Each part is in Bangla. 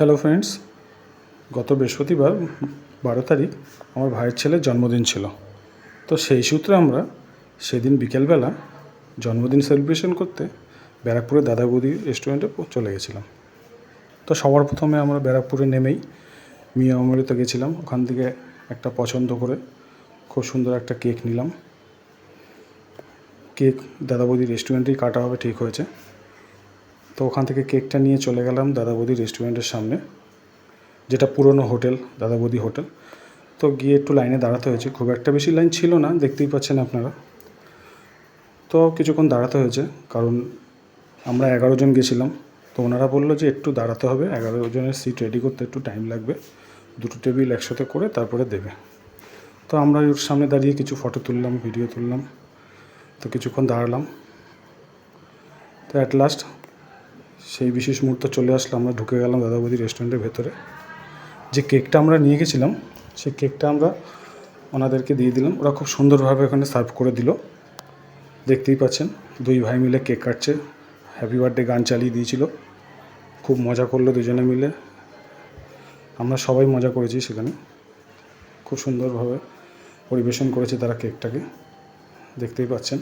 হ্যালো ফ্রেন্ডস গত বৃহস্পতিবার বারো তারিখ আমার ভাইয়ের ছেলের জন্মদিন ছিল। তো সেই সূত্রে আমরা সেদিন বিকেলবেলা জন্মদিন সেলিব্রেশন করতে ব্যারাকপুরের দাদা রেস্টুরেন্টে চলে গেছিলাম। তো সবার প্রথমে আমরা ব্যারাকপুরে নেমেই মিয়া অমৃতে গেছিলাম। ওখান থেকে একটা পছন্দ করে খুব সুন্দর একটা কেক নিলাম। কেক দাদা বৌদি রেস্টুরেন্টেই কাটা হবে ঠিক হয়েছে। তো ওখান থেকে কেকটা নিয়ে চলে গেলাম দাদা বৌদি রেস্টুরেন্টের সামনে, যেটা পুরনো হোটেল দাদা বৌদি হোটেল। তো গিয়ে একটু লাইনে দাঁড়াতে হয়েছে। খুব একটা বেশি লাইন ছিল না, দেখতেই পাচ্ছেন আপনারা। তো কিছুক্ষণ দাঁড়াতে হয়েছে, কারণ আমরা এগারো জন গেছিলাম। তো ওনারা বলল যে একটু দাঁড়াতে হবে, এগারো জনের সিট রেডি করতে একটু টাইম লাগবে। দুটো টেবিল একসাথে করে তারপরে দেবে। তো আমরা ওর সামনে দাঁড়িয়ে কিছু ফটো তুললাম, ভিডিও তুললাম। তো কিছুক্ষণ দাঁড়ালাম। তো অ্যাট লাস্ট সেই বিশেষ মুহূর্ত চলে আসলো, আমরা ঢুকে গেলাম দাদা রেস্টুরেন্টের ভেতরে। যে কেকটা আমরা নিয়ে গেছিলাম, সেই কেকটা আমরা ওনাদেরকে দিয়ে দিলাম। ওরা খুব সুন্দরভাবে ওখানে সার্ভ করে দিল। দেখতেই পাচ্ছেন, দুই ভাই মিলে কেক কাটছে, হ্যাপি বার্থডে গান চালিয়ে দিয়েছিল। খুব মজা করল দুজনে মিলে। আমরা সবাই মজা করেছি সেখানে। খুব সুন্দরভাবে পরিবেশন করেছে তারা কেকটাকে। দেখতেই পাচ্ছেন।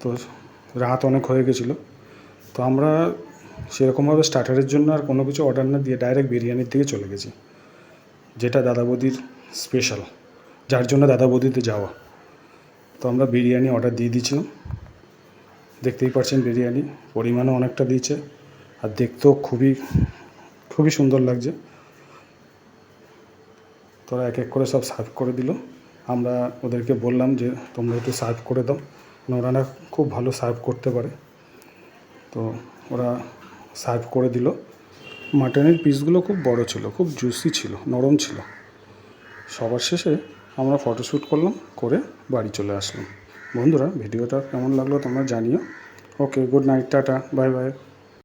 তো রাত অনেক হয়ে গেছিল। তো আমরা সেরকমভাবে স্টার্টারের জন্য আর কোনো কিছু অর্ডার না দিয়ে ডাইরেক্ট বিরিয়ানির দিকে চলে গেছি। যেটা দাদা বৌদির স্পেশাল যার জন্য দাদা বৌদিতে যাওয়া। তো আমরা বিরিয়ানি অর্ডার দিয়ে দিয়েছিলাম। দেখতেই পাচ্ছেন বিরিয়ানি, পরিমাণও অনেকটা দিয়েছে। আর দেখতেও খুবই খুবই সুন্দর লাগছে। তোরা এক এক করে সব সার্ভ করে দিল। আমরা ওদেরকে বললাম যে, তোমরা একটু সার্ভ করে দাও। ওরা খুব ভালো সার্ভ করতে পারে। তো ওরা সার্ভ করে দিল। মাটনের পিসগুলো খুব বড় ছিল, খুব জুসি ছিল, নরম ছিল। সবার শেষে আমরা ফটোশ্যুট করলাম, করে বাড়ি চলে আসলাম। বন্ধুরা, ভিডিওটা কেমন লাগল তোমরা জানিও। Okay good night tata bye bye